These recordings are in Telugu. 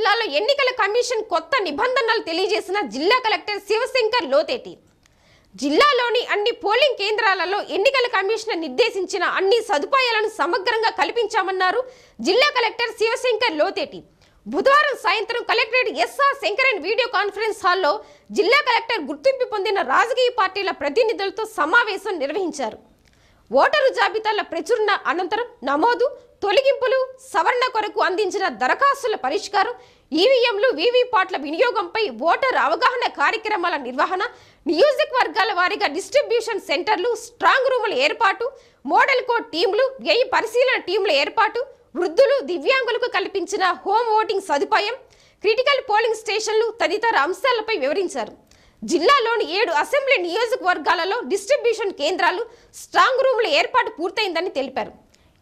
జిల్లాలో ఎన్నికల కమిషన్ కొత్త నిబంధనలు తెలియజేసిన జిల్లా కలెక్టర్ శివశంకర్ లోతేటి. జిల్లాలోని అన్ని పోలింగ్ కేంద్రాలలో ఎన్నికల కమిషన్ నిర్దేశించిన అన్ని సదుపాయాలను సమగ్రంగా కల్పించామన్నారు జిల్లా కలెక్టర్ శివశంకర్ లోతేటి. బుధవారం సాయంత్రం collectorate S R Sankaran video conference హాల్లో జిల్లా కలెక్టర్ గుర్తింపు పొందిన రాజకీయ పార్టీల ప్రతినిధులతో సమావేశం నిర్వహించారు. ఓటరు జాబితాల ప్రచురణ అనంతరం నమోదు తొలగింపులు సవరణ కొరకు అందించిన దరఖాస్తుల పరిష్కారం ఈవీఎంలు వీవీపాట్ల వినియోగంపై ఓటర్ అవగాహన కార్యక్రమాల నిర్వహణ నియోజకవర్గాల వారీగా డిస్ట్రిబ్యూషన్ సెంటర్లు స్ట్రాంగ్ రూముల ఏర్పాటు మోడల్ కోడ్ టీంలు వ్యయ పరిశీలన టీంల ఏర్పాటు వృద్ధులు దివ్యాంగులకు కల్పించిన హోమ్ ఓటింగ్ సదుపాయం క్రిటికల్ పోలింగ్ స్టేషన్లు తదితర అంశాలపై వివరించారు. జిల్లాలోని ఏడు అసెంబ్లీ నియోజకవర్గాలలో డిస్ట్రిబ్యూషన్ కేంద్రాలు స్ట్రాంగ్ రూమ్ల ఏర్పాటు పూర్తయిందని తెలిపారు.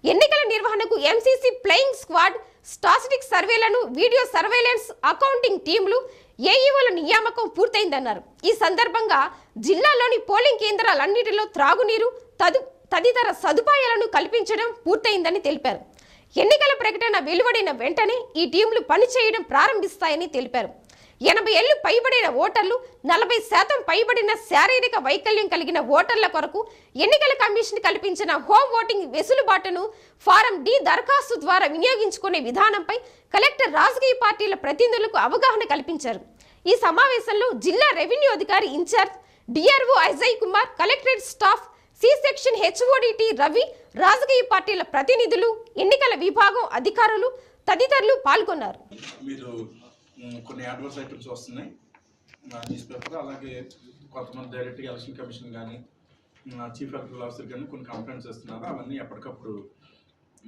ఎన్నికల నిర్వహణకు ఎంసీసీ ప్లేయింగ్ స్క్వాడ్ స్టాసిటిక్ సర్వేలను వీడియో సర్వేలెన్స్ అకౌంటింగ్ టీంలు ఏఈఓల నియామకం పూర్తయిందన్నారు. ఈ సందర్భంగా జిల్లాలోని పోలింగ్ కేంద్రాలన్నిటిలో త్రాగునీరు తదు తదితర సదుపాయాలను కల్పించడం పూర్తయిందని తెలిపారు. ఎన్నికల ప్రకటన వెలువడిన వెంటనే ఈ టీంలు పనిచేయడం ప్రారంభిస్తాయని తెలిపారు. ఎనభై ఏళ్ళు పైబడిన ఓటర్లు నలభై శాతం పైబడిన శారీరక వైకల్యం కలిగిన ఓటర్ల కొరకు ఎన్నికల కమిషన్ కల్పించిన హోమ్ ఓటింగ్ వెసులుబాటును ఫారం డి దరఖాస్తు ద్వారా వినియోగించుకునే విధానంపై కలెక్టర్ రాజకీయ పార్టీల ప్రతినిధులకు అవగాహన కల్పించారు. ఈ సమావేశంలో జిల్లా రెవెన్యూ అధికారి incharge D R O Ajay Kumar collectorate staff C section హెచ్ఓడిటి Ravi రాజకీయ పార్టీల ప్రతినిధులు ఎన్నికల విభాగం అధికారులు తదితరులు పాల్గొన్నారు. మీరు కొన్ని అడ్వర్స్ ఐటమ్స్ వస్తున్నాయి. న్యూస్ పేపర్ అలాగే కొంతమంది డైరెక్ట్గా ఎలక్షన్ కమిషన్ కానీ చీఫ్ ఎలక్టరల్ ఆఫీసర్ కానీ కొన్ని కంప్లైంట్స్ ఇస్తున్నారు అవన్నీ ఎప్పటికప్పుడు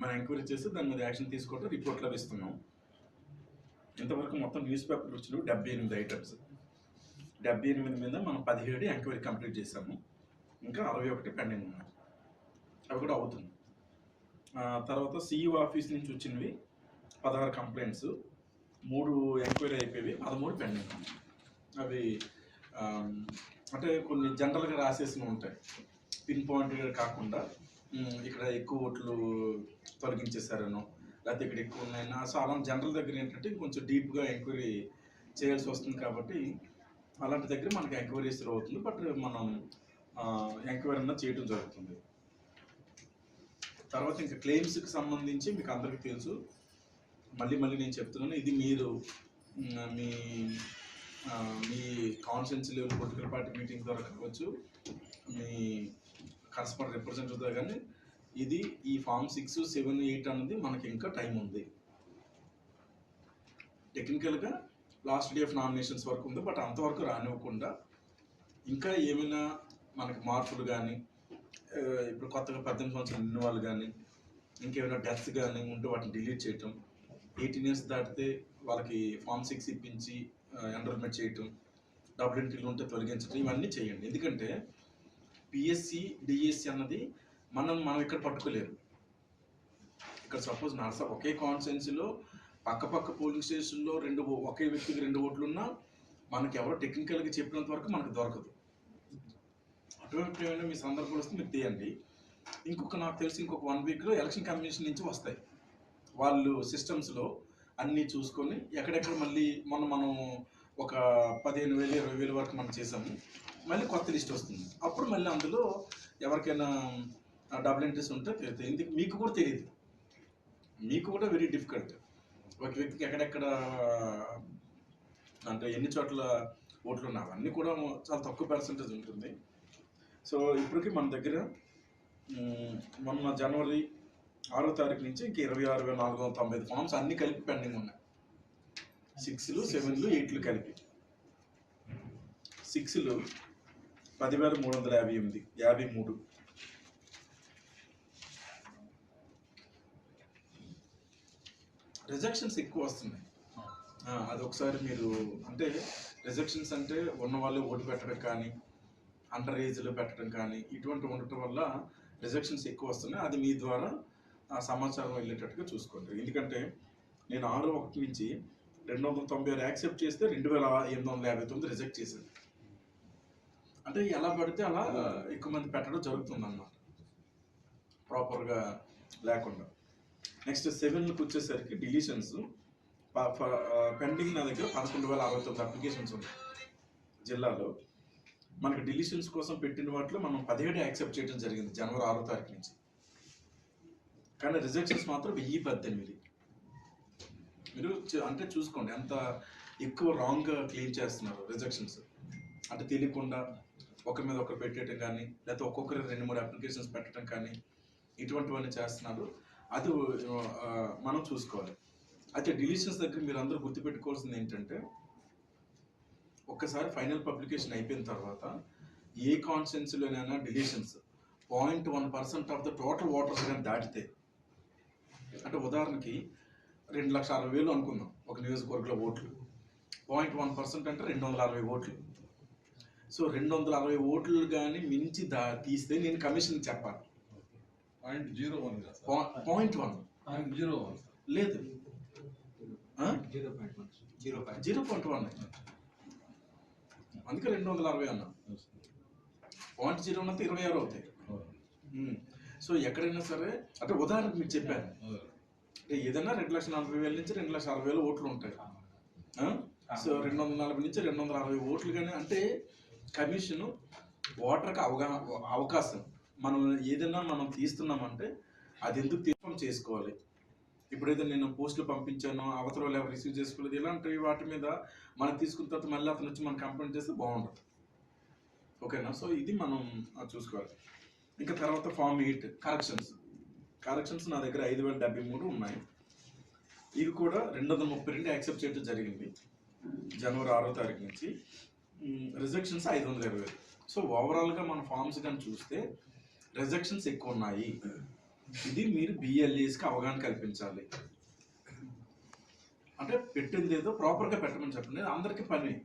మనం ఎంక్వైరీ చేసి దాని మీద యాక్షన్ తీసుకోవటం రిపోర్ట్ అవి ఇస్తున్నాం ఇంతవరకు మొత్తం న్యూస్ పేపర్ వచ్చినవి డెబ్బై ఎనిమిది ఐటమ్స్ డెబ్బై ఎనిమిది మీద మనం పదిహేడు ఎంక్వైరీ కంప్లీట్ చేసాము ఇంకా అరవై ఒకటి పెండింగ్ ఉన్నాయి. అవి కూడా అవుతుంది తర్వాత సిఇఓ ఆఫీస్ నుంచి వచ్చినవి పదహారు కంప్లైంట్స్ మూడు ఎంక్వైరీ అయిపోయి పదమూడు పెండింగ్ అవి అంటే కొన్ని జనరల్గా రాసేసి ఉంటాయి. పిన్ పాయింట్గా కాకుండా ఇక్కడ ఎక్కువ ఓట్లు తొలగించేశారనో లేకపోతే ఇక్కడ ఎక్కువ ఉన్నాయన్నా సో అలా జనరల్ దగ్గర ఏంటంటే కొంచెం డీప్గా ఎంక్వైరీ చేయాల్సి వస్తుంది కాబట్టి అలాంటి దగ్గర మనకి ఎంక్వైరీస్ అవుతుంది. బట్ మనం ఎంక్వైరీ అన్న చేయడం జరుగుతుంది. తర్వాత ఇంకా క్లెయిమ్స్కి సంబంధించి మీకు అందరికీ తెలుసు. మళ్ళీ మళ్ళీ నేను చెప్తున్నాను ఇది మీరు మీ మీ conference level political party meeting ద్వారా కావచ్చు మీ కస్టమర్ రిప్రజెంటేటివ్ ద్వారా కానీ ఇది ఈ ఫామ్ సిక్స్ సెవెన్ ఎయిట్ అనేది మనకి ఇంకా టైం ఉంది. టెక్నికల్గా లాస్ట్ డే ఆఫ్ నామినేషన్స్ వరకు ఉంది బట్ అంతవరకు రానివ్వకుండా ఇంకా ఏమైనా మనకి మార్పులు కానీ ఇప్పుడు కొత్తగా పద్దెనిమిది సంవత్సరాలు నిన్న వాళ్ళు కానీ ఇంకేమైనా డెత్స్ కానీ ఉంటే వాటిని డిలీట్ చేయటం ఎయిటీన్ ఇయర్స్ దాటితే వాళ్ళకి ఫామ్ సిక్స్ ఇప్పించి ఎన్రోల్మెంట్ చేయటం డబుల్ ఎంట్రీలు ఉంటే తొలగించడం ఇవన్నీ చేయండి. ఎందుకంటే పిఎస్సి డిఎస్సి అన్నది మనం మనం ఇక్కడ పట్టుకోలేరు ఇక్కడ సపోజ్ నర్స ఒకే కాన్స్టెన్సీలో పక్కపక్క పోలింగ్ స్టేషన్లో రెండు ఒకే వ్యక్తికి రెండు ఓట్లు ఉన్నా మనకి ఎవరో టెక్నికల్గా చెప్పినంత వరకు మనకు దొరకదు. అటువంటి ఏమైనా మీ సందర్భాలు వస్తే మీరు తీయండి. ఇంకొక నాకు తెలిసి ఇంకొక వన్ వీక్లో ఎలక్షన్ కమిషన్ నుంచి వస్తాయి. వాళ్ళు సిస్టమ్స్లో అన్నీ చూసుకొని ఎక్కడెక్కడ మళ్ళీ మొన్న మనం ఒక పదిహేను వేలు ఇరవై వేలు వరకు మనం చేసాము మళ్ళీ కొత్త లిస్ట్ వస్తుంది. అప్పుడు మళ్ళీ అందులో ఎవరికైనా డబుల్ ఎంట్రీస్ ఉంటే తెలియదు ఎందుకు? మీకు కూడా తెలియదు మీకు కూడా వెరీ డిఫికల్ట్. ఒక వ్యక్తికి ఎక్కడెక్కడ అంటే ఎన్ని చోట్ల ఓట్లు ఉన్నాయి అవన్నీ కూడా చాలా తక్కువ పర్సంటేజ్ ఉంటుంది. సో ఇప్పటికి మన దగ్గర మొన్న జనవరి ఆరో తారీఖు నుంచి ఇంకా ఇరవై ఆరు వేల నాలుగు వందల తొంభై ఐదు ఫామ్స్ అన్ని కలిపి పెండింగ్ ఉన్నాయి. సిక్స్లు సెవెన్లు ఎయిట్లు కలిపి. సిక్స్లు పదివేల మూడు వందల యాభై ఎనిమిది యాభై మూడు. రిజెక్షన్స్ ఎక్కువ వస్తున్నాయి. అది ఒకసారి మీరు అంటే రిజెక్షన్స్ అంటే ఉన్న వాళ్ళు ఓటు పెట్టడం కానీ అండర్ ఏజ్లో పెట్టడం కానీ ఇటువంటి ఉండటం వల్ల రిజెక్షన్స్ ఎక్కువ వస్తున్నాయి. అది మీ ద్వారా ఆ సమాచారం వెళ్ళేటట్టుగా చూసుకోండి. ఎందుకంటే నేను ఆరు ఒకటి నుంచి రెండు వందల తొంభై ఆరు యాక్సెప్ట్ చేస్తే రెండు వేల ఎనిమిది వందల యాభై తొమ్మిది రిజెక్ట్ చేశాను. అంటే ఎలా పడితే అలా ఎక్కువ మంది పెట్టడం జరుగుతుంది అన్నమాట ప్రాపర్గా లేకుండా. నెక్స్ట్ సెవెన్కి వచ్చేసరికి డిలీషన్స్. పెండింగ్ నా దగ్గర పదకొండు వేల అరవై తొమ్మిది అప్లికేషన్స్ ఉన్నాయి జిల్లాలో. మనకి డిలిషన్స్ కోసం పెట్టిన వాటిలో మనం పదిహేడు యాక్సెప్ట్ చేయడం జరిగింది జనవరి ఆరో తారీఖు నుంచి. కానీ రిజెక్షన్స్ మాత్రం వెయ్యి పద్దెనిమిది. మీరు చూ- అంటే చూసుకోండి ఎంత ఎక్కువ రాంగ్ క్లీన్ చేస్తున్నారు రిజెక్షన్స్. అంటే తెలియకుండా ఒకరి మీద ఒకరు పెట్టేయటం కానీ లేకపోతే ఒక్కొక్కరు రెండు మూడు అప్లికేషన్స్ పెట్టడం కానీ ఇటువంటివన్నీ చేస్తున్నారు. అది మనం చూసుకోవాలి. అయితే డిలీషన్స్ దగ్గర మీరు అందరూ గుర్తుపెట్టుకోవాల్సింది ఏంటంటే ఒక్కసారి ఫైనల్ పబ్లికేషన్ అయిపోయిన తర్వాత ఏ కాన్స్టెన్సీలోనైనా deletions point one percent of the total voters కానీ దాటితే అంటే ఉదాహరణకి రెండు లక్షల అరవై వేలు అనుకుందాం ఒక నియోజకవర్గంలో ఓట్లు. పాయింట్ వన్ పర్సెంట్ అంటే రెండు వందల అరవై ఓట్లు. సో రెండు వందల అరవై ఓట్లు కానీ మించి దా తీస్తే నేను కమిషన్ చెప్పాలి. Point zero one point one. Point zero one లేదు. Zero point one. Zero point. Zero point one. అందుకే రెండు వందల అరవై అన్నా. పాయింట్ జీరో ఉన్నంత ఇరవై ఆరు అవుతాయి. సో ఎక్కడైనా సరే అంటే ఉదాహరణకు మీకు చెప్పాను. అంటే ఏదైనా రెండు లక్షల నలభై వేల నుంచి రెండు లక్షల అరవై వేల ఓట్లు ఉంటాయి? సో రెండు వందల నలభై నుంచి రెండు వందల అరవై ఓట్లు కానీ అంటే కమిషన్ ఓటర్కి అవగాహన అవకాశం. మనం ఏదైనా మనం తీస్తున్నామంటే అది ఎందుకు తీర్పం చేసుకోవాలి? ఇప్పుడైతే నేను పోస్టులు పంపించాను అవతల వాళ్ళు ఎవరు రిసీవ్ చేసుకోలేదు ఇలాంటి వాటి మీద మనం తీసుకున్న తర్వాత మళ్ళీ అతను వచ్చి మనం కంప్లైంట్ చేస్తే బాగుండదు. ఓకేనా? సో ఇది మనం చూసుకోవాలి. ఇంకా తర్వాత ఫామ్ ఎయిట్ కరెక్షన్స్ కరెక్షన్స్ నా దగ్గర ఐదు వేల డెబ్బై మూడు ఉన్నాయి. ఇవి కూడా రెండు వందల ముప్పై రెండు యాక్సెప్ట్ చేయడం జరిగింది. జనవరి ఆరో తారీఖు నుంచి. రిజెక్షన్స్ ఐదు వందల ఇరవై సో ఓవరాల్గా మన ఫామ్స్ కానీ చూస్తే రిజెక్షన్స్ ఎక్కువ ఉన్నాయి. ఇది మీరు బిఎల్ఏస్కి అవగాహన కల్పించాలి. అంటే పెట్టింది ఏదో ప్రాపర్గా పెట్టమని చెప్పండి. అందరికీ పని.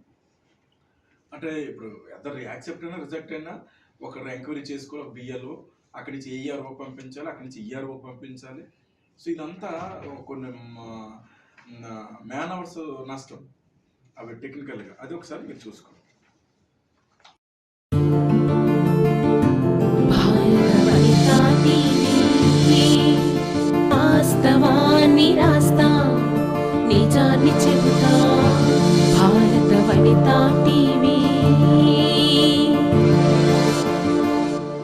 అంటే ఇప్పుడు ఎదరు యాక్సెప్ట్ అయినా రిజెక్ట్ అయినా ఒకరు ఎంక్వైరీ చేసుకోవాలి బిఎల్ఓ అక్కడి నుంచి ఏఆర్ఓ పంపించాలి అక్కడి నుంచి ఈఆర్ఓ పంపించాలి. సో ఇదంతా కొన్ని మ్యాన్ అవర్స్ నష్టం. అవి టెక్నికల్గా అది ఒకసారి మీరు చూసుకోండి.